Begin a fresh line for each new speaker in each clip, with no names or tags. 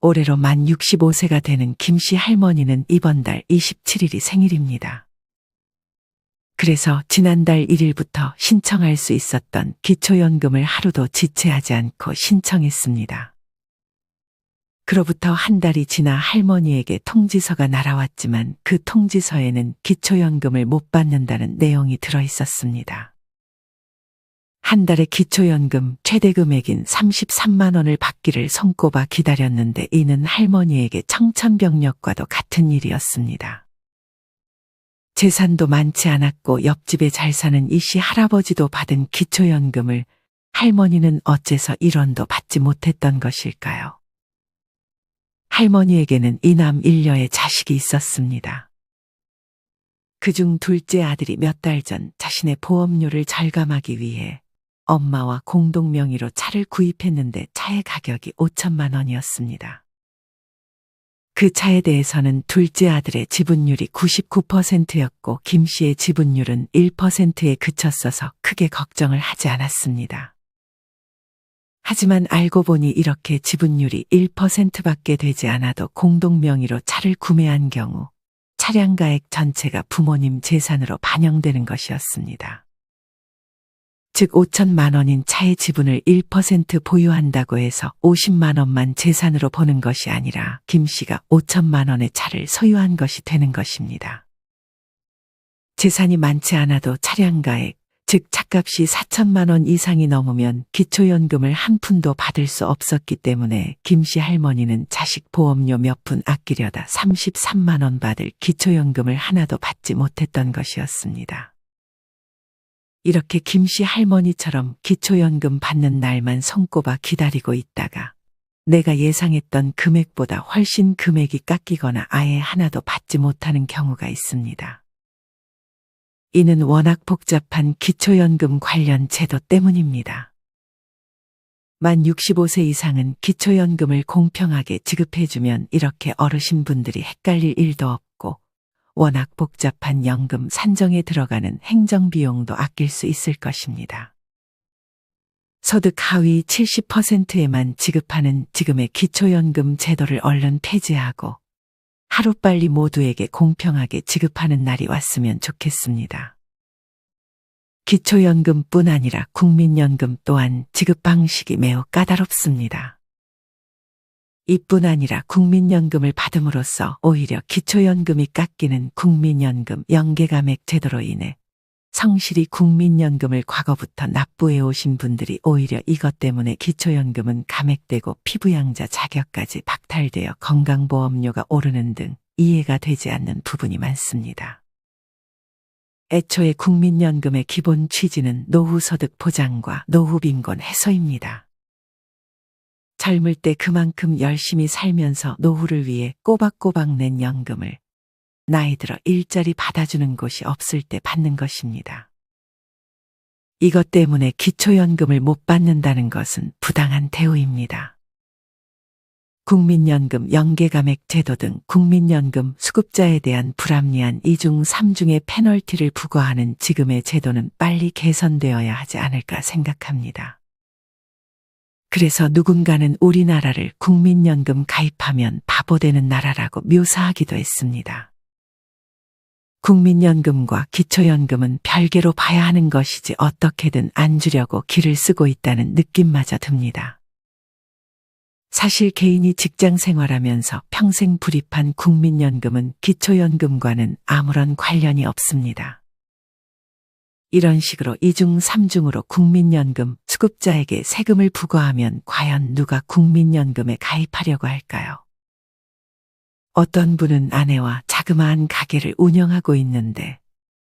올해로 만 65세가 되는 김씨 할머니는 이번 달 27일이 생일입니다. 그래서 지난달 1일부터 신청할 수 있었던 기초연금을 하루도 지체하지 않고 신청했습니다. 그로부터 한 달이 지나 할머니에게 통지서가 날아왔지만 그 통지서에는 기초연금을 못 받는다는 내용이 들어 있었습니다. 한 달에 기초연금 최대 금액인 33만 원을 받기를 손꼽아 기다렸는데 이는 할머니에게 청천벽력과도 같은 일이었습니다. 재산도 많지 않았고 옆집에 잘 사는 이 씨 할아버지도 받은 기초연금을 할머니는 어째서 1원도 받지 못했던 것일까요? 할머니에게는 이남 일녀의 자식이 있었습니다. 그중 둘째 아들이 몇 달 전 자신의 보험료를 절감하기 위해 엄마와 공동 명의로 차를 구입했는데 차의 가격이 5천만 원이었습니다. 그 차에 대해서는 둘째 아들의 지분율이 99%였고 김 씨의 지분율은 1%에 그쳤어서 크게 걱정을 하지 않았습니다. 하지만 알고 보니 이렇게 지분율이 1%밖에 되지 않아도 공동 명의로 차를 구매한 경우 차량 가액 전체가 부모님 재산으로 반영되는 것이었습니다. 즉 5천만 원인 차의 지분을 1% 보유한다고 해서 50만 원만 재산으로 보는 것이 아니라 김 씨가 5천만 원의 차를 소유한 것이 되는 것입니다. 재산이 많지 않아도 차량 가액, 즉 차값이 4천만 원 이상이 넘으면 기초연금을 한 푼도 받을 수 없었기 때문에 김 씨 할머니는 자식 보험료 몇 푼 아끼려다 33만 원 받을 기초연금을 하나도 받지 못했던 것이었습니다. 이렇게 김씨 할머니처럼 기초연금 받는 날만 손꼽아 기다리고 있다가 내가 예상했던 금액보다 훨씬 금액이 깎이거나 아예 하나도 받지 못하는 경우가 있습니다. 이는 워낙 복잡한 기초연금 관련 제도 때문입니다. 만 65세 이상은 기초연금을 공평하게 지급해주면 이렇게 어르신분들이 헷갈릴 일도 없고 워낙 복잡한 연금 산정에 들어가는 행정비용도 아낄 수 있을 것입니다. 소득 하위 70%에만 지급하는 지금의 기초연금 제도를 얼른 폐지하고 하루빨리 모두에게 공평하게 지급하는 날이 왔으면 좋겠습니다. 기초연금뿐 아니라 국민연금 또한 지급 방식이 매우 까다롭습니다. 이뿐 아니라 국민연금을 받음으로써 오히려 기초연금이 깎이는 국민연금 연계감액 제도로 인해 성실히 국민연금을 과거부터 납부해 오신 분들이 오히려 이것 때문에 기초연금은 감액되고 피부양자 자격까지 박탈되어 건강보험료가 오르는 등 이해가 되지 않는 부분이 많습니다. 애초에 국민연금의 기본 취지는 노후 소득 보장과 노후 빈곤 해소입니다. 젊을 때 그만큼 열심히 살면서 노후를 위해 꼬박꼬박 낸 연금을 나이 들어 일자리 받아주는 곳이 없을 때 받는 것입니다. 이것 때문에 기초연금을 못 받는다는 것은 부당한 대우입니다. 국민연금 연계감액 제도 등 국민연금 수급자에 대한 불합리한 이중 삼중의 페널티를 부과하는 지금의 제도는 빨리 개선되어야 하지 않을까 생각합니다. 그래서 누군가는 우리나라를 국민연금 가입하면 바보 되는 나라라고 묘사하기도 했습니다. 국민연금과 기초연금은 별개로 봐야 하는 것이지 어떻게든 안 주려고 길을 쓰고 있다는 느낌마저 듭니다. 사실 개인이 직장 생활하면서 평생 불입한 국민연금은 기초연금과는 아무런 관련이 없습니다. 이런 식으로 이중 삼중으로 국민연금 수급자에게 세금을 부과하면 과연 누가 국민연금에 가입하려고 할까요? 어떤 분은 아내와 자그마한 가게를 운영하고 있는데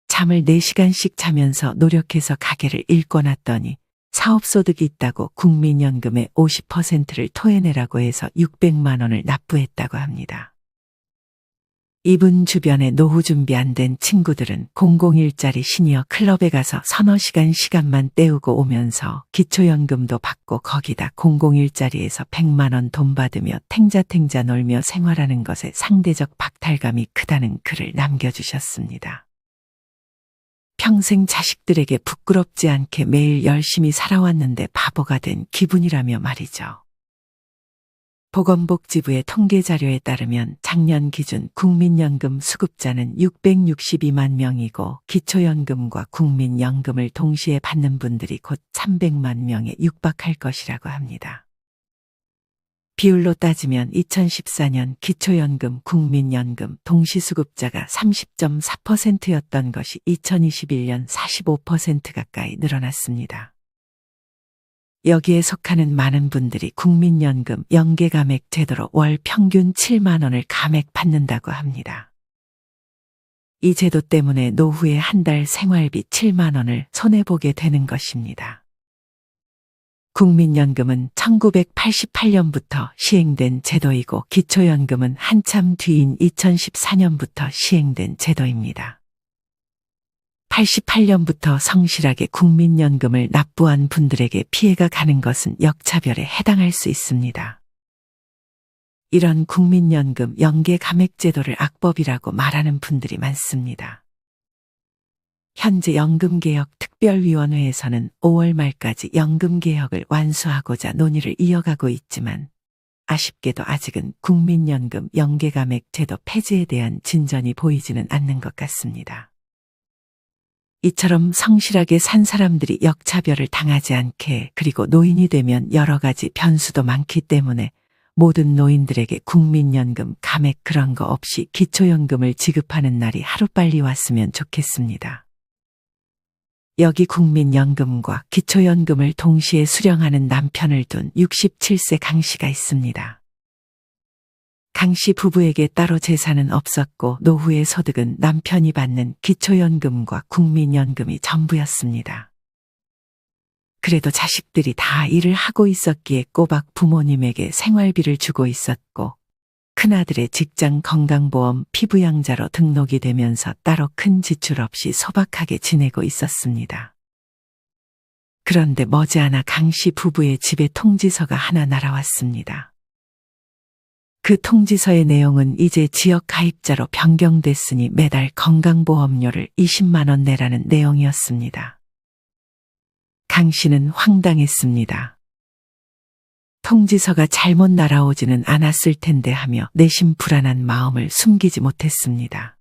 잠을 4시간씩 자면서 노력해서 가게를 일궈놨더니 사업소득이 있다고 국민연금의 50%를 토해내라고 해서 600만 원을 납부했다고 합니다. 이분 주변에 노후 준비 안 된 친구들은 공공일자리 시니어 클럽에 가서 서너 시간 시간만 때우고 오면서 기초연금도 받고 거기다 공공일자리에서 100만 원 돈 받으며 탱자탱자 놀며 생활하는 것에 상대적 박탈감이 크다는 글을 남겨주셨습니다. 평생 자식들에게 부끄럽지 않게 매일 열심히 살아왔는데 바보가 된 기분이라며 말이죠. 보건복지부의 통계 자료에 따르면 작년 기준 국민연금 수급자는 662만 명이고 기초연금과 국민연금을 동시에 받는 분들이 곧 300만 명에 육박할 것이라고 합니다. 비율로 따지면 2014년 기초연금, 국민연금 동시 수급자가 30.4%였던 것이 2021년 45% 가까이 늘어났습니다. 여기에 속하는 많은 분들이 국민연금 연계감액 제도로 월 평균 7만 원을 감액 받는다고 합니다. 이 제도 때문에 노후에 한 달 생활비 7만 원을 손해보게 되는 것입니다. 국민연금은 1988년부터 시행된 제도이고 기초연금은 한참 뒤인 2014년부터 시행된 제도입니다. 88년부터 성실하게 국민연금을 납부한 분들에게 피해가 가는 것은 역차별에 해당할 수 있습니다. 이런 국민연금 연계 감액제도를 악법이라고 말하는 분들이 많습니다. 현재 연금개혁 특별위원회에서는 5월 말까지 연금개혁을 완수하고자 논의를 이어가고 있지만 아쉽게도 아직은 국민연금 연계감액 제도 폐지에 대한 진전이 보이지는 않는 것 같습니다. 이처럼 성실하게 산 사람들이 역차별을 당하지 않게 그리고 노인이 되면 여러 가지 변수도 많기 때문에 모든 노인들에게 국민연금 감액 그런 거 없이 기초연금을 지급하는 날이 하루빨리 왔으면 좋겠습니다. 여기 국민연금과 기초연금을 동시에 수령하는 남편을 둔 67세 강 씨가 있습니다. 강씨 부부에게 따로 재산은 없었고 노후의 소득은 남편이 받는 기초연금과 국민연금이 전부였습니다. 그래도 자식들이 다 일을 하고 있었기에 꼬박 부모님에게 생활비를 주고 있었고 큰아들의 직장 건강보험 피부양자로 등록이 되면서 따로 큰 지출 없이 소박하게 지내고 있었습니다. 그런데 머지않아 강씨 부부의 집에 통지서가 하나 날아왔습니다. 그 통지서의 내용은 이제 지역 가입자로 변경됐으니 매달 건강보험료를 20만원 내라는 내용이었습니다. 강 씨는 황당했습니다. 통지서가 잘못 날아오지는 않았을 텐데 하며 내심 불안한 마음을 숨기지 못했습니다.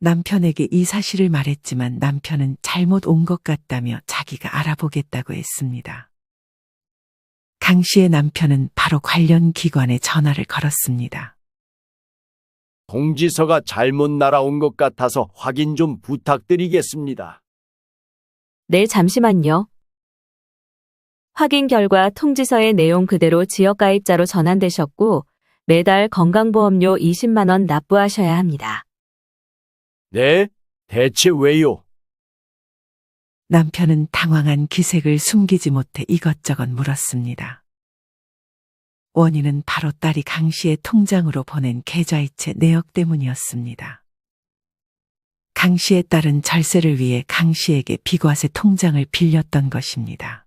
남편에게 이 사실을 말했지만 남편은 잘못 온 것 같다며 자기가 알아보겠다고 했습니다. 강 씨의 남편은 바로 관련 기관에 전화를 걸었습니다.
통지서가 잘못 날아온 것 같아서 확인 좀 부탁드리겠습니다.
네, 잠시만요. 확인 결과 통지서의 내용 그대로 지역가입자로 전환되셨고 매달 건강보험료 20만 원 납부하셔야 합니다.
네? 대체 왜요?
남편은 당황한 기색을 숨기지 못해 이것저것 물었습니다. 원인은 바로 딸이 강 씨의 통장으로 보낸 계좌이체 내역 때문이었습니다. 강 씨의 딸은 절세를 위해 강 씨에게 비과세 통장을 빌렸던 것입니다.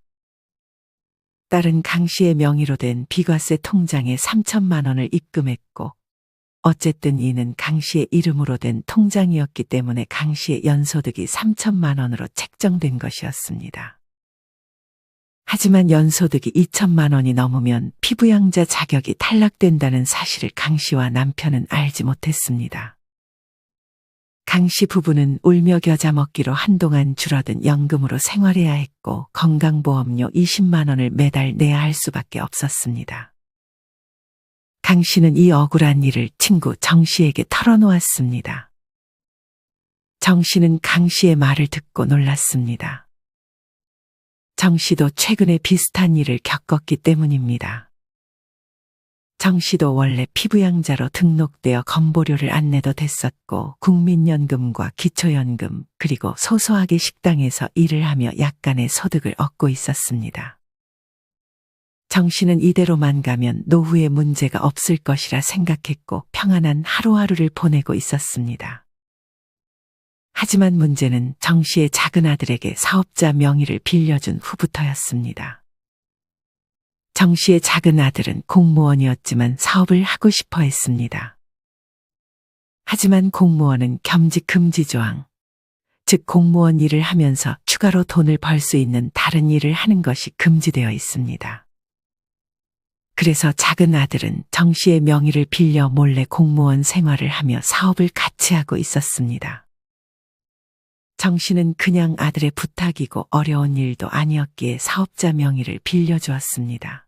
딸은 강 씨의 명의로 된 비과세 통장에 3천만 원을 입금했고 어쨌든 이는 강 씨의 이름으로 된 통장이었기 때문에 강 씨의 연소득이 3천만 원으로 책정된 것이었습니다. 하지만 연소득이 2천만 원이 넘으면 피부양자 자격이 탈락된다는 사실을 강 씨와 남편은 알지 못했습니다. 강 씨 부부는 울며 겨자 먹기로 한동안 줄어든 연금으로 생활해야 했고 건강보험료 20만 원을 매달 내야 할 수밖에 없었습니다. 강 씨는 이 억울한 일을 친구 정 씨에게 털어놓았습니다. 정 씨는 강 씨의 말을 듣고 놀랐습니다. 정 씨도 최근에 비슷한 일을 겪었기 때문입니다. 정 씨도 원래 피부양자로 등록되어 건보료를 안 내도 됐었고 국민연금과 기초연금 그리고 소소하게 식당에서 일을 하며 약간의 소득을 얻고 있었습니다. 정 씨는 이대로만 가면 노후에 문제가 없을 것이라 생각했고 평안한 하루하루를 보내고 있었습니다. 하지만 문제는 정 씨의 작은 아들에게 사업자 명의를 빌려준 후부터였습니다. 정 씨의 작은 아들은 공무원이었지만 사업을 하고 싶어 했습니다. 하지만 공무원은 겸직 금지 조항, 즉 공무원 일을 하면서 추가로 돈을 벌 수 있는 다른 일을 하는 것이 금지되어 있습니다. 그래서 작은 아들은 정 씨의 명의를 빌려 몰래 공무원 생활을 하며 사업을 같이 하고 있었습니다. 정 씨는 그냥 아들의 부탁이고 어려운 일도 아니었기에 사업자 명의를 빌려주었습니다.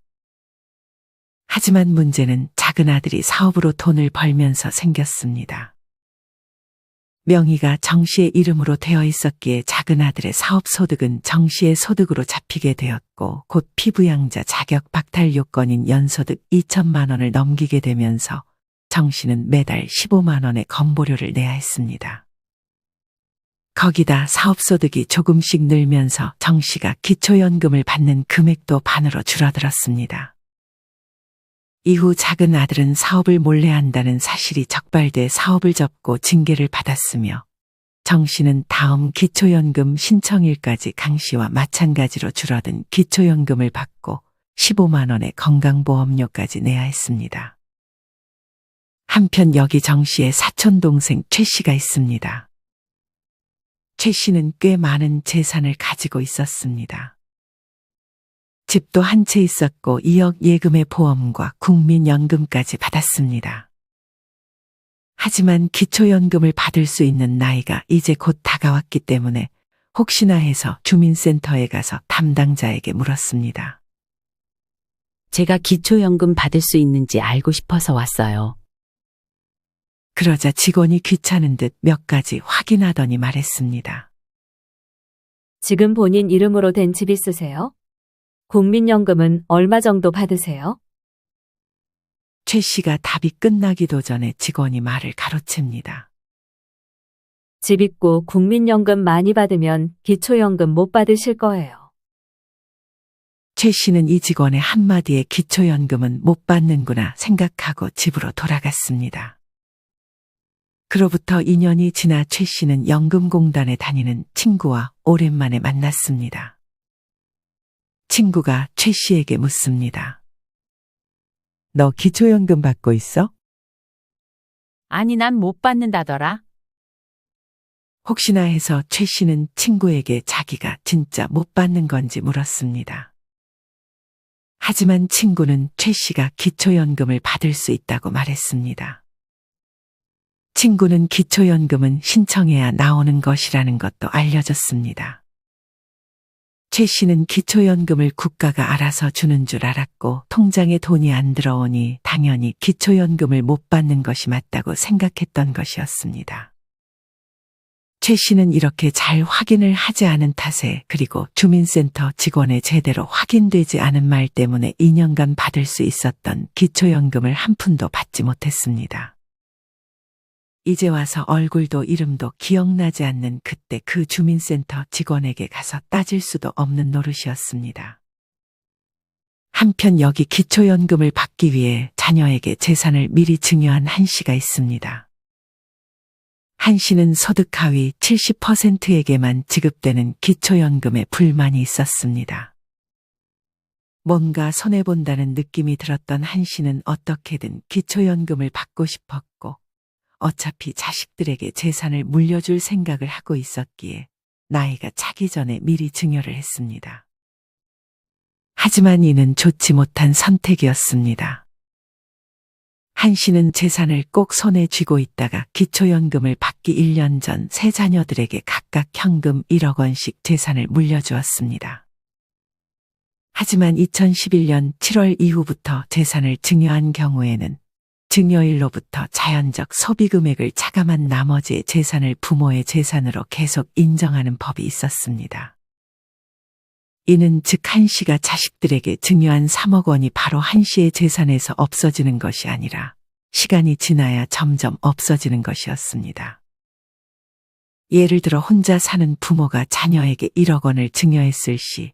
하지만 문제는 작은 아들이 사업으로 돈을 벌면서 생겼습니다. 명의가 정 씨의 이름으로 되어 있었기에 작은 아들의 사업 소득은 정 씨의 소득으로 잡히게 되었고 곧 피부양자 자격 박탈 요건인 연소득 2천만 원을 넘기게 되면서 정 씨는 매달 15만 원의 건보료를 내야 했습니다. 거기다 사업소득이 조금씩 늘면서 정 씨가 기초연금을 받는 금액도 반으로 줄어들었습니다. 이후 작은 아들은 사업을 몰래 한다는 사실이 적발돼 사업을 접고 징계를 받았으며 정 씨는 다음 기초연금 신청일까지 강 씨와 마찬가지로 줄어든 기초연금을 받고 15만 원의 건강보험료까지 내야 했습니다. 한편 여기 정 씨의 사촌 동생 최 씨가 있습니다. 최 씨는 꽤 많은 재산을 가지고 있었습니다. 집도 한 채 있었고 2억 예금의 보험과 국민연금까지 받았습니다. 하지만 기초연금을 받을 수 있는 나이가 이제 곧 다가왔기 때문에 혹시나 해서 주민센터에 가서 담당자에게 물었습니다.
제가 기초연금 받을 수 있는지 알고 싶어서 왔어요.
그러자 직원이 귀찮은 듯 몇 가지 확인하더니 말했습니다.
지금 본인 이름으로 된 집 있으세요? 국민연금은 얼마 정도 받으세요?
최 씨가 답이 끝나기도 전에 직원이 말을 가로챕니다.
집 있고 국민연금 많이 받으면 기초연금 못 받으실 거예요.
최 씨는 이 직원의 한마디에 기초연금은 못 받는구나 생각하고 집으로 돌아갔습니다. 그로부터 2년이 지나 최 씨는 연금공단에 다니는 친구와 오랜만에 만났습니다. 친구가 최 씨에게 묻습니다. 너 기초연금 받고 있어?
아니, 난 못 받는다더라.
혹시나 해서 최 씨는 친구에게 자기가 진짜 못 받는 건지 물었습니다. 하지만 친구는 최 씨가 기초연금을 받을 수 있다고 말했습니다. 친구는 기초연금은 신청해야 나오는 것이라는 것도 알려줬습니다. 최 씨는 기초연금을 국가가 알아서 주는 줄 알았고 통장에 돈이 안 들어오니 당연히 기초연금을 못 받는 것이 맞다고 생각했던 것이었습니다. 최 씨는 이렇게 잘 확인을 하지 않은 탓에 그리고 주민센터 직원의 제대로 확인되지 않은 말 때문에 2년간 받을 수 있었던 기초연금을 한 푼도 받지 못했습니다. 이제 와서 얼굴도 이름도 기억나지 않는 그때 그 주민센터 직원에게 가서 따질 수도 없는 노릇이었습니다. 한편 여기 기초연금을 받기 위해 자녀에게 재산을 미리 증여한 한 씨가 있습니다. 한 씨는 소득 하위 70%에게만 지급되는 기초연금에 불만이 있었습니다. 뭔가 손해본다는 느낌이 들었던 한 씨는 어떻게든 기초연금을 받고 싶었고, 어차피 자식들에게 재산을 물려줄 생각을 하고 있었기에 나이가 차기 전에 미리 증여를 했습니다. 하지만 이는 좋지 못한 선택이었습니다. 한 씨는 재산을 꼭 손에 쥐고 있다가 기초연금을 받기 1년 전 세 자녀들에게 각각 현금 1억 원씩 재산을 물려주었습니다. 하지만 2011년 7월 이후부터 재산을 증여한 경우에는 증여일로부터 자연적 소비 금액을 차감한 나머지의 재산을 부모의 재산으로 계속 인정하는 법이 있었습니다. 이는 즉 한 씨가 자식들에게 증여한 3억 원이 바로 한 씨의 재산에서 없어지는 것이 아니라 시간이 지나야 점점 없어지는 것이었습니다. 예를 들어 혼자 사는 부모가 자녀에게 1억 원을 증여했을 시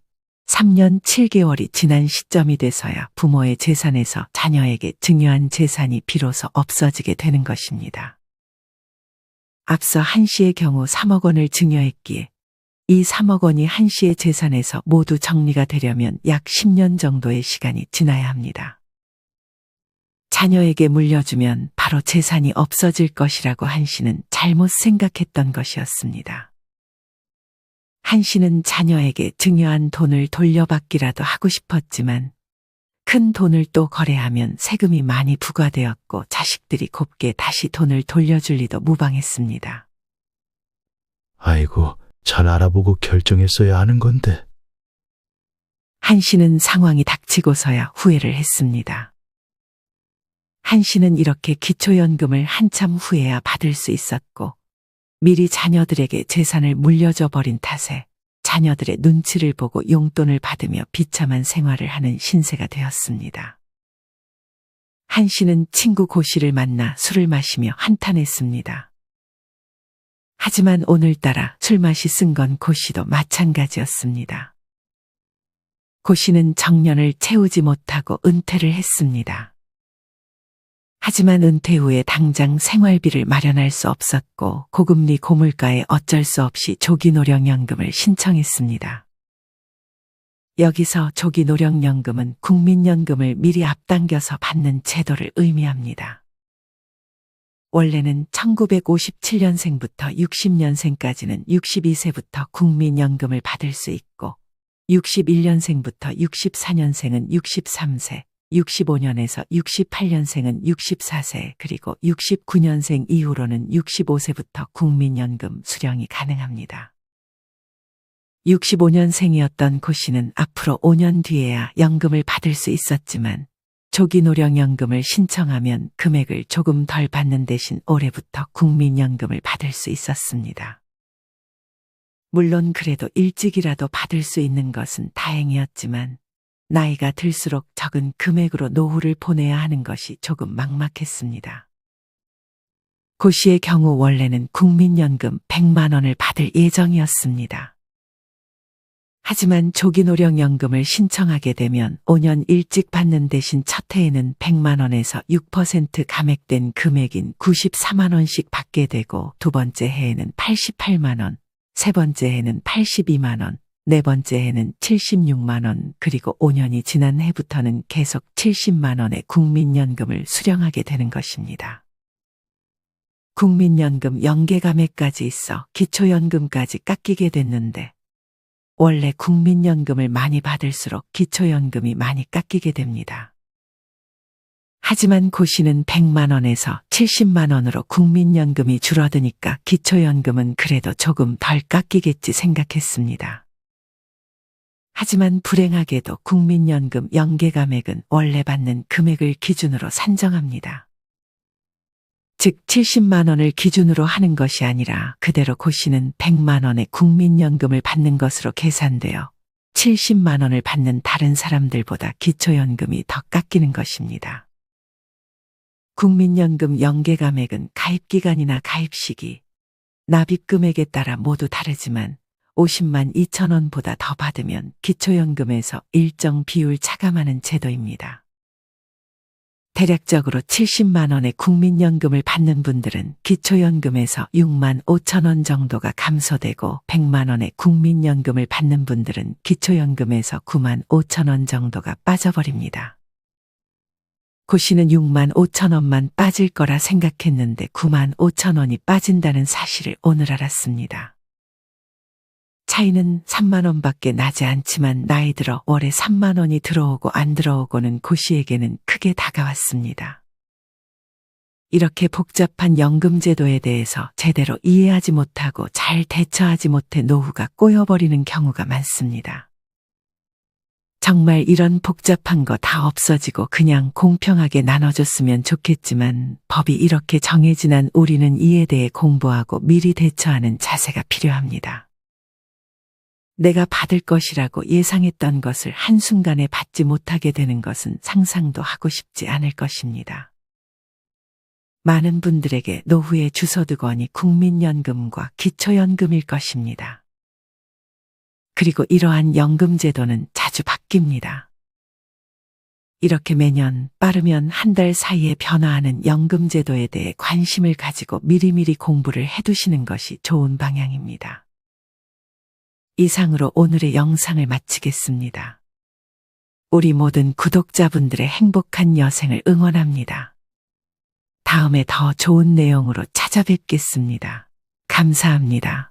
3년 7개월이 지난 시점이 돼서야 부모의 재산에서 자녀에게 증여한 재산이 비로소 없어지게 되는 것입니다. 앞서 한 씨의 경우 3억 원을 증여했기에 이 3억 원이 한 씨의 재산에서 모두 정리가 되려면 약 10년 정도의 시간이 지나야 합니다. 자녀에게 물려주면 바로 재산이 없어질 것이라고 한 씨는 잘못 생각했던 것이었습니다. 한 씨는 자녀에게 증여한 돈을 돌려받기라도 하고 싶었지만 큰 돈을 또 거래하면 세금이 많이 부과되었고 자식들이 곱게 다시 돈을 돌려줄 리도 무방했습니다.
아이고, 잘 알아보고 결정했어야 하는 건데.
한 씨는 상황이 닥치고서야 후회를 했습니다. 한 씨는 이렇게 기초연금을 한참 후에야 받을 수 있었고, 미리 자녀들에게 재산을 물려줘 버린 탓에 자녀들의 눈치를 보고 용돈을 받으며 비참한 생활을 하는 신세가 되었습니다. 한 씨는 친구 고 씨를 만나 술을 마시며 한탄했습니다. 하지만 오늘따라 술 맛이 쓴 건 고 씨도 마찬가지였습니다. 고 씨는 정년을 채우지 못하고 은퇴를 했습니다. 하지만 은퇴 후에 당장 생활비를 마련할 수 없었고 고금리 고물가에 어쩔 수 없이 조기노령연금을 신청했습니다. 여기서 조기노령연금은 국민연금을 미리 앞당겨서 받는 제도를 의미합니다. 원래는 1957년생부터 60년생까지는 62세부터 국민연금을 받을 수 있고 61년생부터 64년생은 63세, 65년에서 68년생은 64세, 그리고 69년생 이후로는 65세부터 국민연금 수령이 가능합니다. 65년생이었던 고 씨는 앞으로 5년 뒤에야 연금을 받을 수 있었지만 조기 노령연금을 신청하면 금액을 조금 덜 받는 대신 올해부터 국민연금을 받을 수 있었습니다. 물론 그래도 일찍이라도 받을 수 있는 것은 다행이었지만 나이가 들수록 적은 금액으로 노후를 보내야 하는 것이 조금 막막했습니다. 고 씨의 경우 원래는 국민연금 100만 원을 받을 예정이었습니다. 하지만 조기노령연금을 신청하게 되면 5년 일찍 받는 대신 첫 해에는 100만 원에서 6% 감액된 금액인 94만 원씩 받게 되고 두 번째 해에는 88만 원, 세 번째 해는 82만 원, 네 번째 해는 76만 원, 그리고 5년이 지난 해부터는 계속 70만 원의 국민연금을 수령하게 되는 것입니다. 국민연금 연계감액까지 있어 기초연금까지 깎이게 됐는데 원래 국민연금을 많이 받을수록 기초연금이 많이 깎이게 됩니다. 하지만 고 씨는 100만 원에서 70만 원으로 국민연금이 줄어드니까 기초연금은 그래도 조금 덜 깎이겠지 생각했습니다. 하지만 불행하게도 국민연금 연계감액은 원래 받는 금액을 기준으로 산정합니다. 즉 70만 원을 기준으로 하는 것이 아니라 그대로 고 씨는 100만 원의 국민연금을 받는 것으로 계산되어 70만 원을 받는 다른 사람들보다 기초연금이 더 깎이는 것입니다. 국민연금 연계감액은 가입기간이나 가입시기, 납입금액에 따라 모두 다르지만 50만 2천 원보다 더 받으면 기초연금에서 일정 비율 차감하는 제도입니다. 대략적으로 70만 원의 국민연금을 받는 분들은 기초연금에서 6만 5천 원 정도가 감소되고 100만 원의 국민연금을 받는 분들은 기초연금에서 9만 5천 원 정도가 빠져버립니다. 고 씨는 6만 5천 원만 빠질 거라 생각했는데 9만 5천 원이 빠진다는 사실을 오늘 알았습니다. 차이는 3만 원 밖에 나지 않지만 나이 들어 월에 3만 원이 들어오고 안 들어오고는 고 씨에게는 크게 다가왔습니다. 이렇게 복잡한 연금제도에 대해서 제대로 이해하지 못하고 잘 대처하지 못해 노후가 꼬여버리는 경우가 많습니다. 정말 이런 복잡한 거 다 없어지고 그냥 공평하게 나눠줬으면 좋겠지만 법이 이렇게 정해진 한 우리는 이에 대해 공부하고 미리 대처하는 자세가 필요합니다. 내가 받을 것이라고 예상했던 것을 한순간에 받지 못하게 되는 것은 상상도 하고 싶지 않을 것입니다. 많은 분들에게 노후의 주소득원이 국민연금과 기초연금일 것입니다. 그리고 이러한 연금제도는 자주 바뀝니다. 이렇게 매년 빠르면 한 달 사이에 변화하는 연금제도에 대해 관심을 가지고 미리미리 공부를 해두시는 것이 좋은 방향입니다. 이상으로 오늘의 영상을 마치겠습니다. 우리 모든 구독자분들의 행복한 여생을 응원합니다. 다음에 더 좋은 내용으로 찾아뵙겠습니다. 감사합니다.